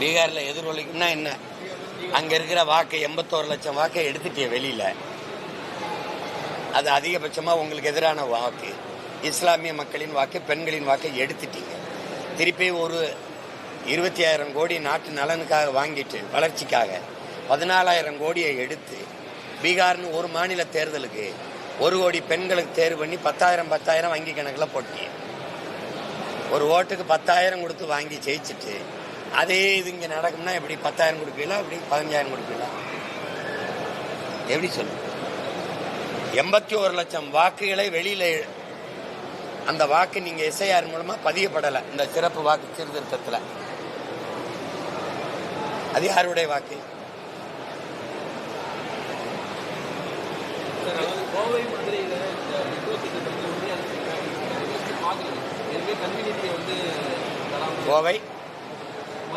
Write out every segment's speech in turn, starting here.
பீகாரில் எதிரொலிக்கும்னா என்ன? அங்கே இருக்கிற வாக்கு எண்பத்தோரு லட்சம் வாக்கை எடுத்துட்டிய வெளியில். அது அதிகபட்சமாக உங்களுக்கு எதிரான வாக்கு. இஸ்லாமிய மக்களின் வாக்கு பெண்களின் வாக்கை எடுத்துட்டீங்க. திருப்பி ஒரு இருபத்தி ஆயிரம் கோடி நாட்டு நலனுக்காக வாங்கிட்டு வளர்ச்சிக்காக பதினாலாயிரம் கோடியை எடுத்து பீகார்னு ஒரு மாநில தேர்தலுக்கு ஒரு கோடி பெண்களுக்கு தேர்வு பண்ணி பத்தாயிரம் பத்தாயிரம் வங்கி கணக்கில் போட்டீங்க. ஒரு ஓட்டுக்கு பத்தாயிரம் கொடுத்து வாங்கி ஜெயிச்சுட்டு அதே இது இங்கே நடக்கும்னா எப்படி பத்தாயிரம் கொடுப்பீங்களா எப்படி பதினஞ்சாயிரம் கொடுப்பீங்களா எப்படி சொல்லு? எண்பத்தி ஒரு லட்சம் வாக்குகளை வெளியில அந்த வாக்கு நீங்க எஸ்ஐஆர் மூலமா பதியப்படலை இந்த சிறப்பு வாக்கு சீர்திருத்தத்தில். அது யாருடைய வாக்கு? கோவை மதுரையில் கோவை?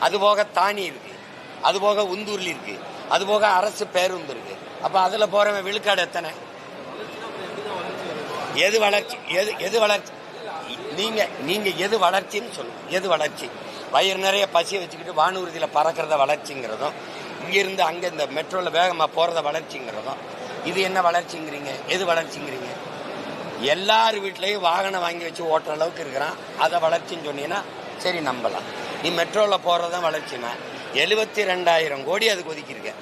அது போக தானி இருக்கு. அது போக உந்தூர்ல இருக்கு. அது போக அரசு பேருந்து இருக்கு. அப்ப அதுல போறவன் விழுக்காடு எத்தனை? எது வளர்ச்சி? எது எது வளர்ச்சி? நீங்க நீங்க எது வளர்ச்சின்னு சொல்லுங்க. எது வளர்ச்சி? வயிறு நிறைய பசியை வச்சுக்கிட்டு வானூர்தியில பறக்கிறத வளர்ச்சிங்கிறதும் இங்கிருந்து அங்க இந்த மெட்ரோல வேகமா போறத வளர்ச்சிங்கிறதும் இது என்ன வளர்ச்சிங்கிறீங்க? எது வளர்ச்சிங்கிறீங்க? எல்லார் வீட்லயும் வாகனம் வாங்கி வச்சு ஓட்டுற அளவுக்கு இருக்கிறான். அதை வளர்ச்சின்னு சொன்னீங்கன்னா சரி நம்பலாம். நீ மெட்ரோவில் போகிறது தான் வளர்ச்சினா எழுபத்தி ரெண்டாயிரம் கோடி அதுக்கு ஒதுக்கியிருக்க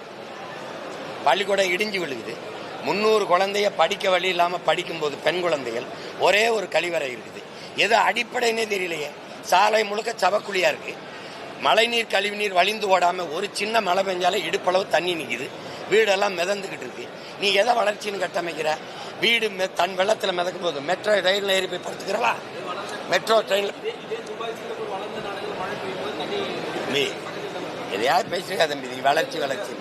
பள்ளிக்கூடம் இடிஞ்சு விழுகுது. முந்நூறு குழந்தைய படிக்க வழி இல்லாமல் படிக்கும்போது பெண் குழந்தைகள் ஒரே ஒரு கழிவறை இருக்குது. எது அடிப்படைன்னே தெரியலையே. சாலை முழுக்க சவக்குழியாக இருக்குது மழைநீர் கழிவுநீர் வழிந்து ஓடாமல் ஒரு சின்ன மழை பெஞ்சாலே இடுப்பளவு தண்ணி நிற்கிது வீடெல்லாம் மிதந்துக்கிட்டு இருக்கு. நீ எதை வளர்ச்சின்னு கட்டமைக்கிற? வீடு தன் வெள்ளத்தில் மிதக்கும் போது மெட்ரோ ரயிலில் ஏறி போய் படுத்துக்கிறவா? மெட்ரோ ட்ரெயினில் தம்பி. எதையாவது பேசிருக்கா தம்பி நீ வளர்ச்சி வளர்ச்சி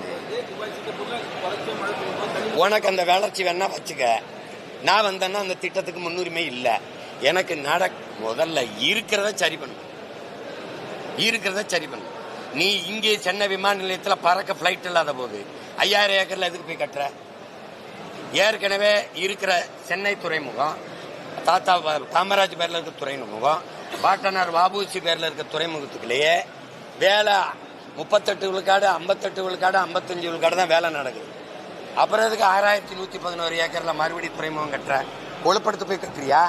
உனக்கு அந்த வளர்ச்சி வேணா வச்சுக்க. நான் வந்தேன்னா அந்த திட்டத்துக்கு முன்னுரிமை இல்லை. எனக்கு நட முதல்ல இருக்கிறத சரி பண்ணு. இருக்கிறத சரி பண்ணு. நீ இங்கே சென்னை விமான நிலையத்தில் பறக்க ஃப்ளைட் இல்லாத போது ஐயாயிரம் ஏக்கரில் எதுக்கு போய் கட்டுற? ஏற்கனவே இருக்கிற சென்னை துறைமுகம் தாத்தா காமராஜ் பேரில் இருக்க துறைமுகம் பாட்டனார் வாபூசி பேரில் இருக்க துறைமுகத்துக்குள்ளேயே வேலை. முப்பத்தெட்டு விழுக்காடு ஐம்பத்தெட்டு விழுக்காடு ஐம்பத்தஞ்சு விழுக்காடு தான் வேலை நடக்குது. அப்புறம் எதுக்கு ஆறாயிரத்தி நூற்றி பதினோரு ஏக்கரில் மறுபடி துறைமுகம் கட்டுற? கொழுப்படுத்து போய் கட்டுறியா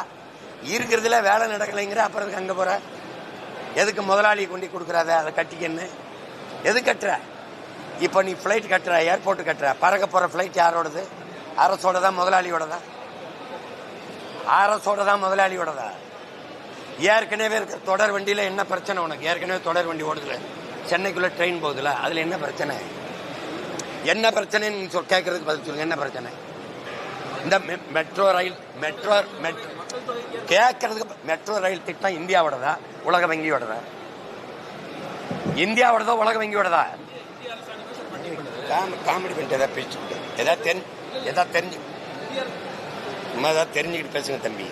இருக்கிறதுல வேலை நடக்கலைங்கிற அப்புறம் எதுக்கு அங்கே போகிற எதுக்கு முதலாளி கொண்டு கொடுக்குறாத அதை கட்டிக்கன்னு எது கட்டுற? இப்போ நீ ஃப்ளைட் கட்டுற ஏர்போர்ட் கட்டுற. பறக்க போகிற ஃப்ளைட் யாரோடது? அரசோட தான் முதலாளியோட தான் அரசோட தான் முதலாளியோட தான் ஏற்கனவே இருக்கிற தொடர் வண்டியில என்ன பிரச்சனை உனக்கு? ஏற்கனவே தொடர் வண்டி ஓடுதுல. சென்னைக்குள்ள ட்ரெயின் போகுதுல. அதுல என்ன பிரச்சனை? என்ன பிரச்சனைன்னு சொல் கேட்கறதுக்கு பதில் சொல்லுங்க. என்ன பிரச்சனை? இந்த மெட்ரோ ரயில் மெட்ரோ மெட்ரோ கேட்கறதுக்கு மெட்ரோ ரயில் திட்டம் இந்தியாவோடதா? உலக வங்கியோடதா? இந்தியாவோடதா உலக வங்கியோடதா? காமெடி பண்ணிட்டு எதாவது பேச்சு எதாவது தெரிஞ்சு எதாவது தெரிஞ்சு சும்மா ஏதாவது தெரிஞ்சுக்கிட்டு பேசுங்க தம்பி.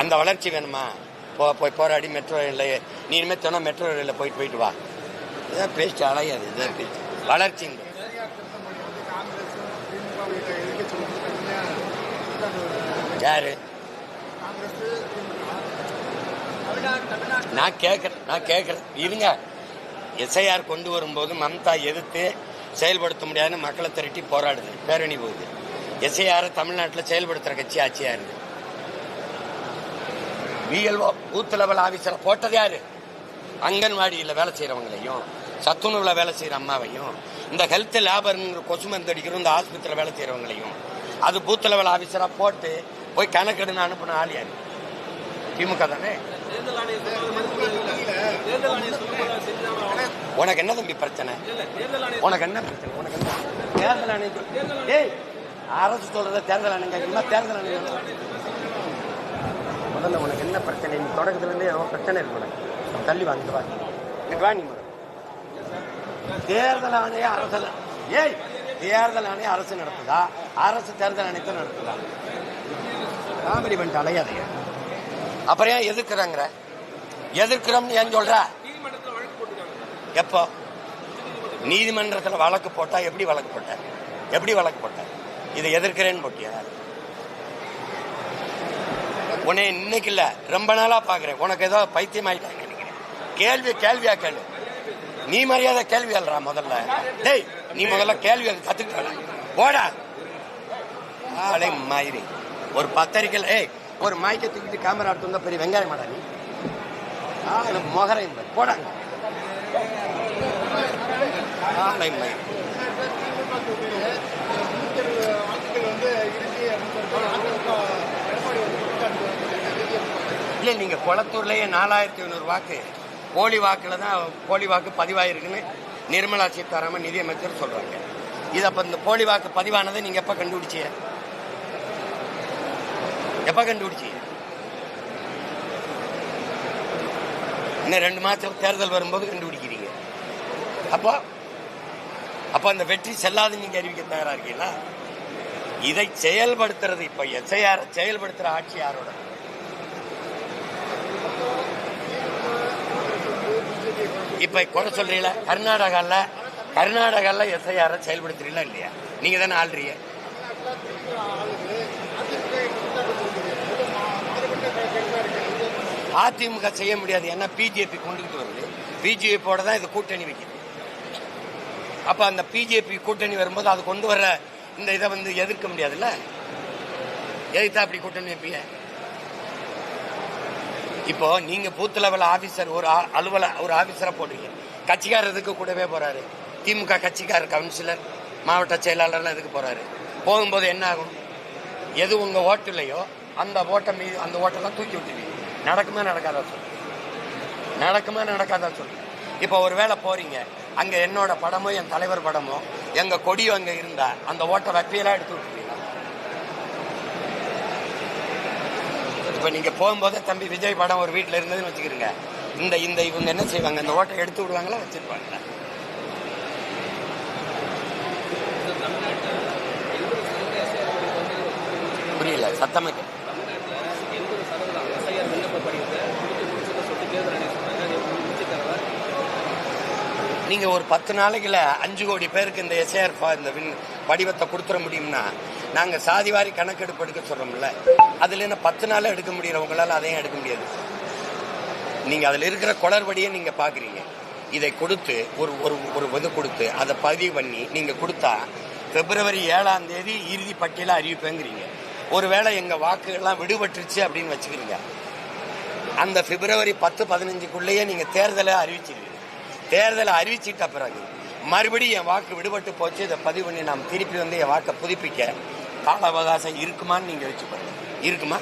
அந்த வளர்ச்சி வேணுமா? போ போய் போராடி மெட்ரோ ரயிலில் நீ இனிமேல் சொன்னா மெட்ரோ ரயிலில் போயிட்டு போயிட்டு வா. இதான் பேச்சு அலையாது இதான் பேச்சு. வளர்ச்சிங்க. யாரு? நான் கேட்கறேன் நான் கேட்கறேன். இருங்க. எஸ்ஐஆர் கொண்டு வரும்போது மம்தா எதிர்த்து செயல்படுத்த முடியாதுன்னு மக்களை திரட்டி போராடுது. பேரணி போகுது. எஸ்ஐஆரை தமிழ்நாட்டில் செயல்படுத்துகிற கட்சி ஆட்சியா இருக்குது பிஎல்ஓ பூத் லெவல் ஆபீசரை போட்டது யாரு? அங்கன்வாடியில் வேலை செய்யறவங்களையும் சத்துணவுல வேலை செய்யற அம்மாவையும் இந்த ஹெல்த் லேபர்ங்கிற கொசு மருந்து அடிக்கிற இந்த ஆஸ்பத்திரியில் வேலை செய்யறவங்களையும் அது பூத் லெவல் ஆபீசரா போட்டு போய் கணக்கெடுன்னு அனுப்பின ஆள் யாரு? திமுக தானே? உனக்கு என்ன தம்பி பிரச்சனை? உனக்கு என்ன பிரச்சனை? உனக்கு என்ன? தேர்தல் ஆணையம் ஏய் அரசு சொல்றத தேர்தல் ஆணையம் தேர்தல் ஆணையம் முதல்ல உனக்கு என்ன பிரச்சனை? நீ தொடக்கத்துலேருந்து ஏதோ பிரச்சனை இருக்கு உனக்கு தள்ளி வாங்கிட்டு வா. இங்கிட்டு வா நீ தேர்தல் ஆணைய அரசு ஏய் தேர்தல் ஆணையம் அரசு நடத்துதா? அரசு தேர்தல் ஆணையத்தை நடத்துதா? காமெடி பண்ணிட்டு அலையாதைய அப்புறம் ஏன் எதிர்க்கிறாங்கிற? எதிர்க்கிறோம்னு ஏன் சொல்ற? எப்போ? நீதிமன்றத்தில் வழக்கு போட்டா எப்படி வழக்கு போட்ட? எப்படி வழக்கு போட்ட? இதை எதிர்க்கிறேன்னு போட்டியா? உன்னை இன்னைக்கு இல்ல. ரொம்ப நாளா பாக்குறேன். உனக்கு ஏதோ பைத்தியம் ஆயிட்டாங்க நினைக்கிறேன். கேள்வி கேள்வியா கேளு. நீ மரியாதை கேள்வி அல்றா முதல்ல? டேய் நீ முதல்ல கேள்வி கத்துக்கிட்ட போடா. ஆளை மயிரி. ஒரு பத்திரிக்கை ஏய் ஒரு மாய்க்க தூக்கிட்டு கேமரா எடுத்து வந்தா பெரிய வெங்காயம் மாடா நீ. ஆளு இந்த போடாங்க ஆளை மயிரி. இல்லை நீங்கள் குளத்தூர்லேயே நாலாயிரத்தி ஐநூறு வாக்கு போலி வாக்கில் தான் போலி வாக்கு பதிவாயிருக்குன்னு நிர்மலா சீதாராமன் நிதியமைச்சர் சொல்கிறாங்க இது அப்போ இந்த போலி வாக்கு பதிவானதை நீங்கள் எப்போ கண்டுபிடிச்சி எப்போ கண்டுபிடிச்சீங்க? இன்னும் ரெண்டு மாதம் தேர்தல் வரும்போது கண்டுபிடிக்கிறீங்க. அப்போ அப்போ அந்த வெற்றி செல்லாது நீங்கள் அறிவிக்க தயாராக இருக்கீங்களா? இதை செயல்படுத்துறது இப்போ எஸ்ஐஆர் செயல்படுத்துகிற ஆட்சி யாரோட? இப்ப குறை சொல்றீங்கள? கர்நாடகால கர்நாடகால எஸ்ஐஆர் செயல்படுத்துறீங்களா இல்லையா? நீங்க தானே ஆள்றீங்க. அதிமுக செய்ய முடியாது. ஏன்னா பிஜேபி கொண்டுகிட்டு வருது. பிஜேபியோட தான் இது கூட்டணி வைக்கிறது அப்ப அந்த பிஜேபி கூட்டணி வரும்போது அது கொண்டு வர இந்த இதை வந்து எதிர்க்க முடியாதுல்ல? எதிர்த்தா அப்படி கூட்டணி வைப்பீங்க? இப்போ நீங்க பூத் லெவல் ஆபீசர் ஒரு ஆ- அலுவல ஒரு ஆபீசரா போடுறீங்க. கட்சிக்காரருக்கு கூடவே போறாரு. திமுக கட்சிக்காரர் கவுன்சிலர் மாவட்ட செயலாளர்லாம் இதுக்கு போறாரு? போகும்போது என்ன ஆகும்? எது உங்க ஓட்டுலையோ அந்த ஓட்டை மீது அந்த ஓட்டெல்லாம் தூக்கி விட்டுருவீங்க. நடக்குமா நடக்காதா சொல்லு. நடக்குமா நடக்காதா சொல்லு. இப்போ ஒரு வேளை போறீங்க அங்க என்னோட படமோ என் தலைவர் படமோ எங்க கொடியோ அங்க இருந்தா அந்த ஓட்டை வப்பியெல்லாம் எடுத்து விட்டுருவீங்க இப்போ நீங்கள் போகும்போது தம்பி விஜய் படம் ஒரு வீட்டில் இருந்ததுன்னு வச்சுக்கிறீங்க. இந்த இந்த இவங்க என்ன செய்வாங்க? இந்த ஓட்டை எடுத்து விடுவாங்களா வச்சிருப்பாங்களா? புரியல சத்தமாக நீங்கள் ஒரு பத்து நாளைக்குள்ள அஞ்சு கோடி பேருக்கு இந்த எஸ்ஏஆர் இந்த வின் படிவத்தை கொடுத்துட முடியும்னா நாங்க சாதிவாரி கணக்கெடுப்பு எடுக்க சொல்றோம்ல அதுல என்ன பத்து நாள் எடுக்க முடியறவங்களால அதையும் எடுக்க முடியாது. நீங்க அதுல இருக்கிற குளறுபடியை நீங்க பாக்குறீங்க. இதை கொடுத்து ஒரு ஒரு ஒரு இது கொடுத்து அதை பதிவு பண்ணி நீங்க கொடுத்தா பிப்ரவரி ஏழாம் தேதி இறுதி பட்டியல அறிவிப்பேங்கிறீங்க. ஒருவேளை எங்க வாக்குகள்லாம் விடுபட்டுருச்சு அப்படின்னு வச்சுக்கிறீங்க. அந்த பிப்ரவரி பத்து பதினஞ்சுக்குள்ளேயே நீங்க தேர்தலை அறிவிச்சிருக்கீங்க. தேர்தலை அறிவிச்சிட்ட பிறகு மறுபடியும் என் வாக்கு விடுபட்டு போச்சு இதை பதிவு பண்ணி நாம் திருப்பி வந்து என் வாக்கை புதுப்பிக்க கால அவகாசம் இருக்குமான்னு நீங்க வச்சு பாருங்க. இருக்குமா?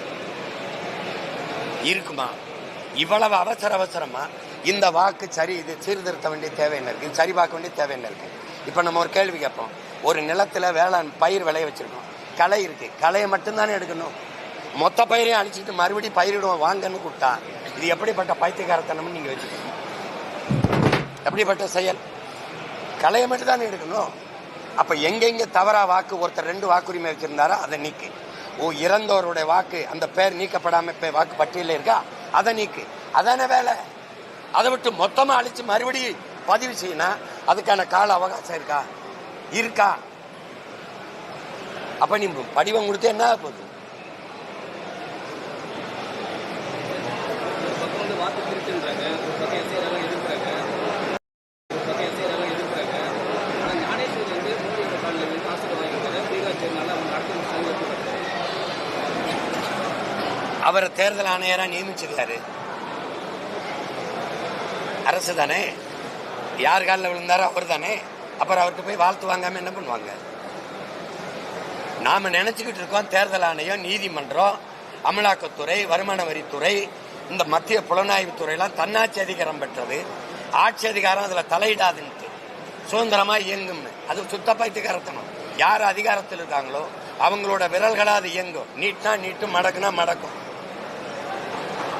இருக்குமா? இவ்வளவு அவசர அவசரமா இந்த வாக்கு சரி இது சீர்திருத்த வேண்டிய தேவை என்ன இருக்கு? சரி பார்க்க வேண்டிய தேவை என்ன இருக்கு? இப்ப நம்ம ஒரு கேள்வி கேட்போம். ஒரு நிலத்துல வேளாண் பயிர் விளைய வச்சிருக்கோம். களை இருக்கு. களையை மட்டும்தானே எடுக்கணும். மொத்த பயிரையும் அழிச்சிட்டு மறுபடியும் பயிரிடுவோம் வாங்கன்னு கூப்பிட்டா இது எப்படிப்பட்ட பைத்தியக்காரத்தனம்னு நீங்க வச்சுக்கணும் எப்படிப்பட்ட செயல்? களையை மட்டும் தானே எடுக்கணும். அப்ப எங்கெங்க தவறா வாக்கு ஒருத்தர் ரெண்டு வாக்குரிமை வச்சிருந்தாரோ அதை நீக்கு. ஓ இறந்தவருடைய வாக்கு அந்த பேர் நீக்கப்படாம இப்போ வாக்கு பட்டியலில் இருக்கா? அதை நீக்கு. அதானே வேலை? அதை விட்டு மொத்தமா அழிச்சு மறுபடியும் பதிவு செய்யினா அதுக்கான கால அவகாசம் இருக்கா? இருக்கா. அப்ப நீ படிவம் கொடுத்து என்ன போகுது ஒரு பக்கம் வந்து வாக்கு திருட்டுன்றாங்க ஒரு பக்கம் எஸ்ஐஆர் எதிர்க்கிறாங்க ஒரு பக்கம் எஸ்ஐஆர் எதிர்க்கிறாங்க ஆனால் ஞானேஸ்வரி வந்து மோடியோட காலில் வந்து ஆசீர்வாதம் வாங்கிட்டாங்க பீகார் சேர்னால அவங்க அடுத்த அவரை தேர்தல் ஆணையரா நியமிச்சது யாரு அரசு தானே? யார் காலில் விழுந்தாரோ அவர் தானே? அப்புறம் அவர்கிட்ட போய் வாழ்த்து வாங்காம என்ன பண்ணுவாங்க? நாம நினைச்சுக்கிட்டு இருக்கோம் தேர்தல் ஆணையம் நீதிமன்றம் அமலாக்கத்துறை வருமான வரித்துறை இந்த மத்திய புலனாய்வு துறையெல்லாம் தன்னாட்சி அதிகாரம் பெற்றது. ஆட்சி அதிகாரம் அதுல தலையிடாதுன்ட்டு. சுதந்திரமா இயங்கும்னு. அது சுத்த பைத்தியக்காரத்தனம். யார் அதிகாரத்தில் இருக்காங்களோ அவங்களோட விரல்களாக அது இயங்கும். நீட்னா நீட்டும் மடக்குனா மடக்கும்.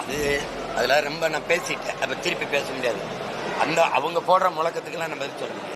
அது அதெல்லாம் ரொம்ப நான் பேசிட்டேன். அப்ப திருப்பி பேச முடியாது. அந்த அவங்க போடுற முழக்கத்துக்கெல்லாம் நம்ம சொல்லணும் சொல்ல முடியாது.